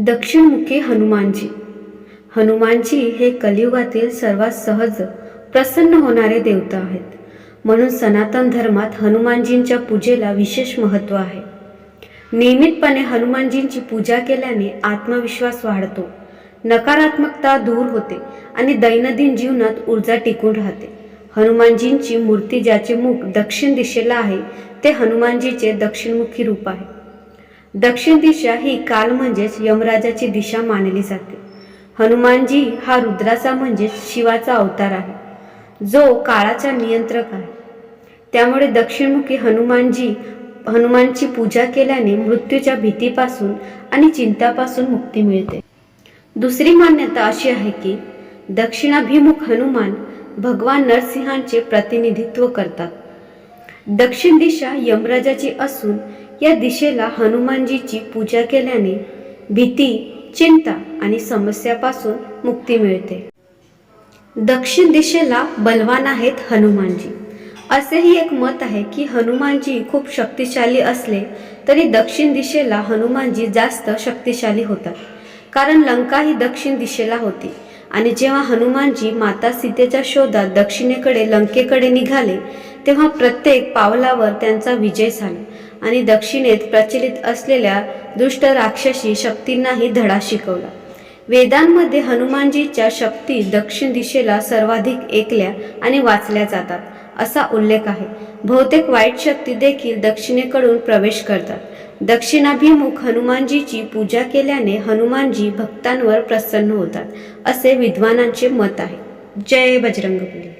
दक्षिणमुखी हनुमानजी. हनुमानजी हे कलियुगातील सर्वात सहज प्रसन्न होणारे देवता आहेत. म्हणून सनातन धर्मात हनुमानजींच्या पूजेला विशेष महत्त्व आहे. नियमितपणे हनुमानजींची पूजा केल्याने आत्मविश्वास वाढतो. नकारात्मकता दूर होते आणि दैनंदिन जीवनात ऊर्जा टिकून राहते. हनुमानजींची मूर्ती ज्याचे मुख दक्षिण दिशेला आहे ते हनुमानजीचे दक्षिणमुखी रूप आहे. दक्षिण दिशा ही काल म्हणजेच यमराजाची दिशा मानली जाते. हनुमानजी हा रुद्राचा म्हणजेच शिवाचा अवतार आहे. जो काळाचा नियंत्रक आहे. त्यामुळे दक्षिणमुखी हनुमानजी हनुमानची पूजा केल्याने मृत्यूच्या भीतीपासून आणि चिंतापासून मुक्ती मिळते. दुसरी मान्यता अशी आहे की दक्षिणाभिमुख हनुमान भगवान नरसिंहांचे प्रतिनिधित्व करतात. दक्षिण दिशा यमराजाची असून या दिशेला हनुमानजीची पूजा केल्याने भीती चिंता आणि समस्यापासून मुक्ती मिळते. दक्षिण दिशेला बलवान आहेत हनुमानजी. असेही एक मत आहे की हनुमानजी खूप शक्तिशाली असले तरी दक्षिण दिशेला हनुमानजी जास्त शक्तिशाली होतात. कारण लंका ही दक्षिण दिशेला होती आणि जेव्हा हनुमानजी माता सीतेच्या शोधात दक्षिणेकडे लंकेकडे निघाले तेव्हा प्रत्येक पावलावर त्यांचा विजय झाला. आणि दक्षिणेत प्रचलित असलेल्या दुष्ट राक्षसी शक्तींनाही धडा शिकवला. वेदांमध्ये हनुमानजीच्या शक्ती दक्षिण दिशेला सर्वाधिक ऐकल्या आणि वाचल्या जातात असा उल्लेख आहे. बहुतेक वाईट शक्ती देखील दक्षिणेकडून प्रवेश करतात. दक्षिणाभिमुख हनुमानजीची पूजा केल्याने हनुमानजी भक्तांवर प्रसन्न होतात असे विद्वानांचे मत आहे. जय बजरंगबली.